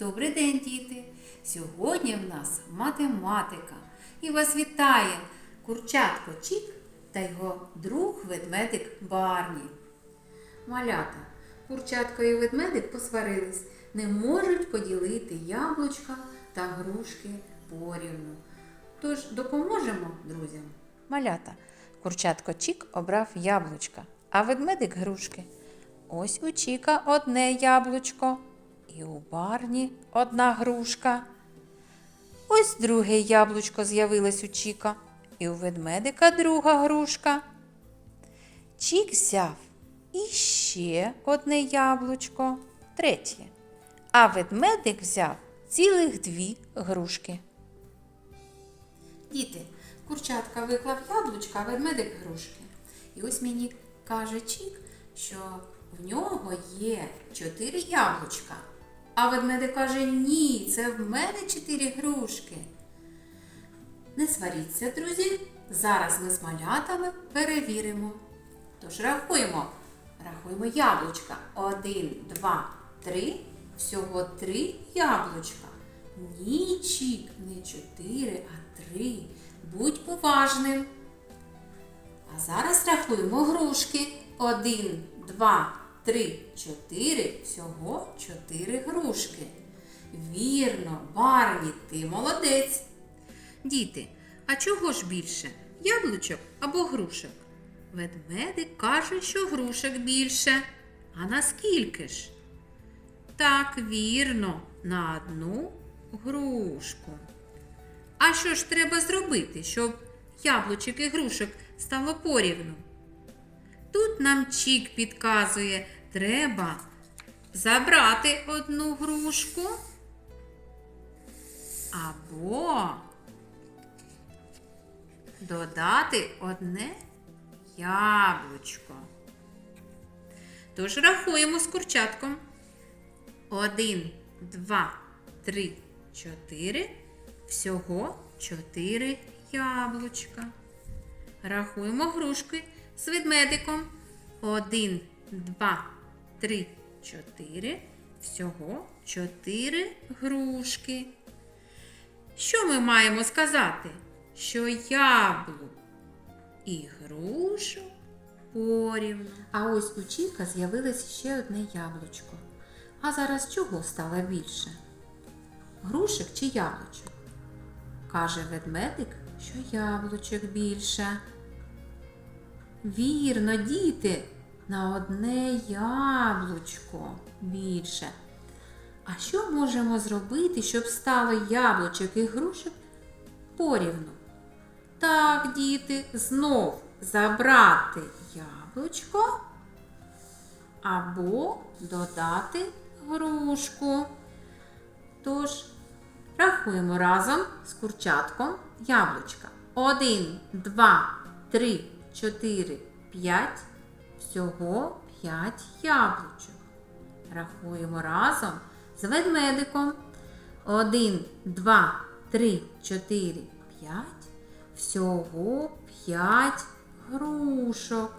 Добрий день, діти! Сьогодні в нас математика. І вас вітає курчатко Чік та його друг ведмедик Барні. Малята, курчатко і ведмедик посварились, не можуть поділити яблучка та грушки порівну. Тож допоможемо друзям. Малята, курчатко Чік обрав яблучка, а ведмедик грушки. Ось у Чіка одне яблучко, і у барні одна грушка. Ось друге яблучко з'явилось у Чіка, і у ведмедика друга грушка. Чік взяв іще одне яблучко, третє. А ведмедик взяв цілих дві грушки. Діти, курчатка виклав яблучка, а ведмедик грушки. І ось мені каже Чік, що в нього є чотири яблучка. А ведмедик каже, ні, це в мене чотири грушки. Не сваріться, друзі. Зараз ми з малятами перевіримо. Тож рахуємо. Рахуємо яблучка. Один, два, три. Всього три яблучка. Ні, Чік, не чотири, а три. Будь уважним. А зараз рахуємо грушки. Один, два, три, чотири. Всього чотири грушки. Вірно, Барні, ти молодець. Діти, а чого ж більше? Яблучок або грушок? Ведмедик каже, що грушок більше. А наскільки ж? Так, вірно, на одну грушку. А що ж треба зробити, щоб яблучок і грушок стало порівну? Тут нам Чік підказує, треба забрати одну грушку або додати одне яблучко. Тож рахуємо з курчатком. Один, два, три, чотири. Всього чотири яблучка. Рахуємо грушки з ведмедиком. Один, два, три, чотири. Всього чотири грушки. Що ми маємо сказати? Що яблук і грушок порівну. А ось у Чіка з'явилось ще одне яблучко. А зараз чого стало більше? Грушек чи яблучок? Каже ведмедик, що яблучок більше. Вірно, діти, на одне яблучко більше. А що можемо зробити, щоб стало яблучок і грушок порівну? Так, діти, знов забрати яблучко або додати грушку. Тож, рахуємо разом з курчатком яблучка. Один, два, три, чотири, п'ять. Всього п'ять яблучок. Рахуємо разом з ведмедиком. Один, два, три, чотири, п'ять. Всього п'ять грушок.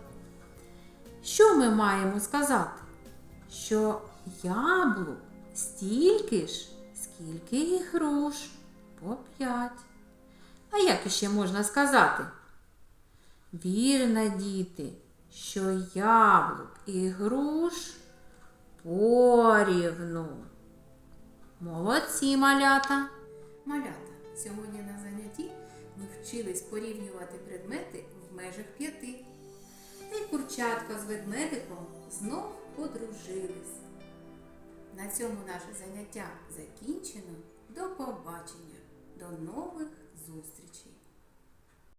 Що ми маємо сказати? Що яблук стільки ж, скільки і груш по п'ять. А як іще можна сказати? Вірно, діти, що яблук і груш порівну. Молодці малята. Малята, сьогодні на занятті ми вчились порівнювати предмети в межах п'яти. Та й курчатка з ведмедиком знов подружились. На цьому наше заняття закінчено. До побачення, до нових зустрічей!